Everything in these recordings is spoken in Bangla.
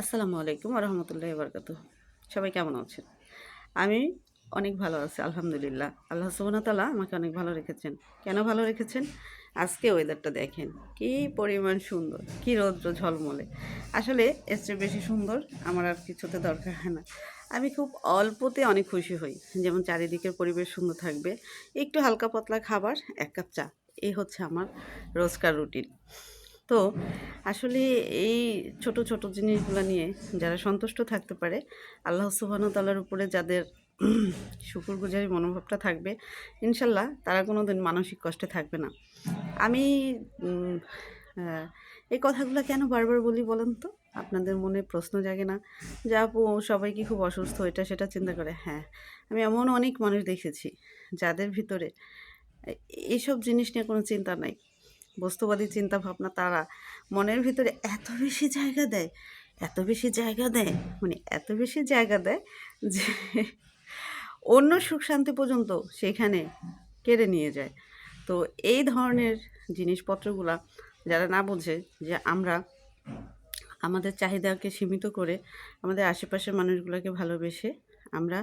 আসসালামু আলাইকুম রহমতুল্লাহ বরকাত সবাই কেমন আছেন? আমি অনেক ভালো আছি, আলহামদুলিল্লাহ। আল্লাহ সুবহানাতালা আমাকে অনেক ভালো রেখেছেন। কেন ভালো রেখেছেন? আজকে ওয়েদারটা দেখেন, কি পরিমাণ সুন্দর, কি রৌদ্র ঝলমলে। আসলে এর চেয়ে বেশি সুন্দর আমার আর কিছুতে দরকার হয় না। আমি খুব অল্পতে অনেক খুশি হই, যেমন চারিদিকের পরিবেশ সুন্দর থাকবে, একটু হালকা পাতলা খাবার, এক কাপ চা, এই হচ্ছে আমার রোজকার রুটিন তো আসলে এই ছোট ছোট জিনিসগুলো নিয়ে যারা সন্তুষ্ট থাকতে পারে, আল্লাহ সুবহান তাল্লার উপরে যাদের শুকুরগুজারি মনোভাবটা থাকবে ইনশাল্লাহ তারা কোনো দিন মানসিক কষ্টে থাকবে না। আমি এই কথাগুলো কেন বারবার বলি বলেন তো? আপনাদের মনে প্রশ্ন জাগে না যে আপু, সবাই কি খুব অসুস্থ, এটা সেটা চিন্তা করে। হ্যাঁ আমি এমন অনেক মানুষ দেখেছি যাদের ভিতরে এইসব জিনিস নিয়ে কোনো চিন্তা নাই। বস্তুবাদী চিন্তা ভাবনা তারা মনের ভিতরে এত বেশি জায়গা দেয়, এত বেশি জায়গা দেয় মানে এত বেশি জায়গা দেয় যে অন্য সুখ শান্তি পর্যন্ত সেখানে কেড়ে নিয়ে যায়। তো এই ধরনের জিনিসপত্রগুলা যারা না বোঝে যে আমরা আমাদের চাহিদাকে সীমিত করে আমাদের আশেপাশের মানুষগুলোকে ভালোবেসে আমরা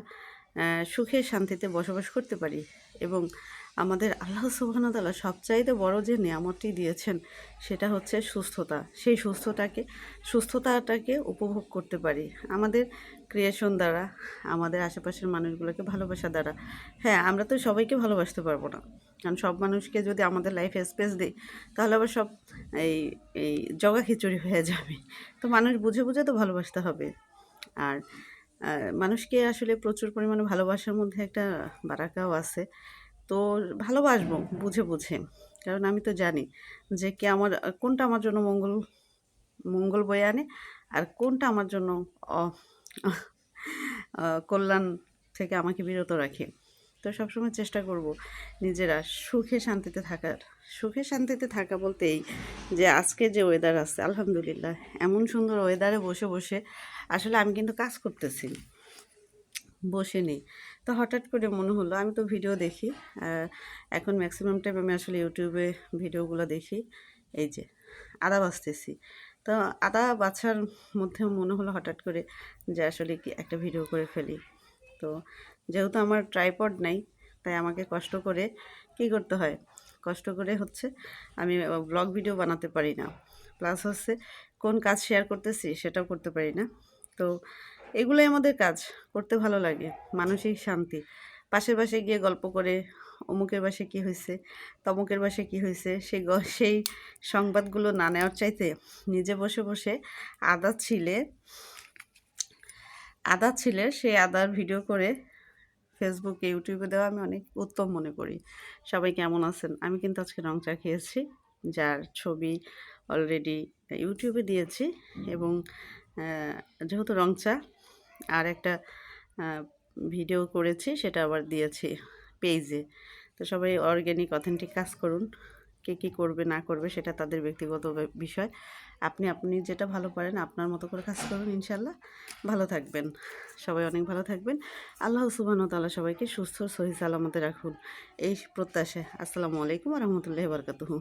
সুখে শান্তিতে বসবাস করতে পারি এবং আমাদের আল্লাহ সুবাহতাল্লাহ সবচাইতে বড় যে নিয়ামতটি দিয়েছেন সেটা হচ্ছে সুস্থতা। সেই সুস্থতাকে, সুস্থতাটাকে উপভোগ করতে পারি। আমাদের ক্রিয়েশন দ্বারা, আমাদের আশেপাশের মানুষগুলোকে ভালোবাসা দ্বারা। হ্যাঁ আমরা তো সবাইকে ভালোবাসতে পারব না। কারণ সব মানুষকে যদি আমাদের লাইফে স্পেস দিই, তাহলে আবার সব এই এই জগা খিচুড়ি হয়ে যাবে। তো মানুষ বুঝে বুঝে তো ভালোবাসতে হবে। আর আহ, মানুষকে আসলে প্রচুর পরিমাণে ভালোবাসার মধ্যে একটা বারাকাও আছে। তো ভালোবাসবো বুঝে বুঝে। কারণ আমি তো জানি যে কে আমার কোনটা আমার জন্য মঙ্গল মঙ্গল বয়ে আনে আর কোনটা আমার জন্য কল্যাণ থেকে আমাকে বিরত রাখে। তো সবসময় চেষ্টা করব নিজেরা সুখে শান্তিতে থাকার। সুখে শান্তিতে থাকা বলতে এই যে আজকে যে ওয়েদার আছে, আলহামদুলিল্লাহ, এমন সুন্দর ওয়েদারে বসে বসে আসলে আমি কিন্তু কাজ করতেছি। বসে নেই। তো হঠাৎ করে মনে হলো, আমি তো ভিডিও দেখি এখন ম্যাক্সিমাম টাইম আমি আসলে ইউটিউবে ভিডিওগুলো দেখি। এই যে, আদা বাঁচতেছি। তো আদা বাছার মধ্যে মনে হলো হঠাৎ করে যে আসলে কি একটা ভিডিও করে ফেলি। তো যেহেতু আমার ট্রাইপড নাই, তাই আমাকে কষ্ট করে কি করতে হয়? কষ্ট করে হচ্ছে আমি ব্লগ ভিডিও বানাতে পারি না। প্লাস হচ্ছে কোন কাজ শেয়ার করতেছি সেটাও করতে পারি না। তো এগুলোই আমাদের কাজ, করতে ভালো লাগে, মানসিক শান্তি। পাশের পাশে গিয়ে গল্প করে, অমুকের বাসে কি হয়েছে তমুকের বাসে কি হয়েছে সেই সেই সংবাদগুলো না নেওয়ার চাইতে নিজে বসে বসে আদা ছিলে আদা ছিলে, সেই আদার ভিডিও করে ফেসবুকে ইউটিউবে দেওয়া আমি অনেক উত্তম মনে করি। সবাই কেমন আছেন? আমি কিন্তু আজকে রং চা খেয়েছি, যার ছবি অলরেডি ইউটিউবে দিয়েছি এবং যেহেতু রং চা, আর একটা ভিডিও করেছি, সেটা আবার দিয়েছি পেজে তো সবাই অর্গ্যানিক অথেন্টিক কাজ করুন। কে কী করবে, না করবে সেটা তাদের ব্যক্তিগত বিষয়। আপনি আপনি যেটা ভালো পারেন, আপনার মতো করে কাজ করুন ইনশাল্লাহ। ভালো থাকবেন। সবাই অনেক ভালো থাকবেন। আল্লাহ সুবাহ তাল্লাহ সবাইকে সুস্থ সহি সালামতে রাখুন। এই প্রত্যাশা আসসালামু আলাইকুম রহমতুল্লাহ বরকাতুহু।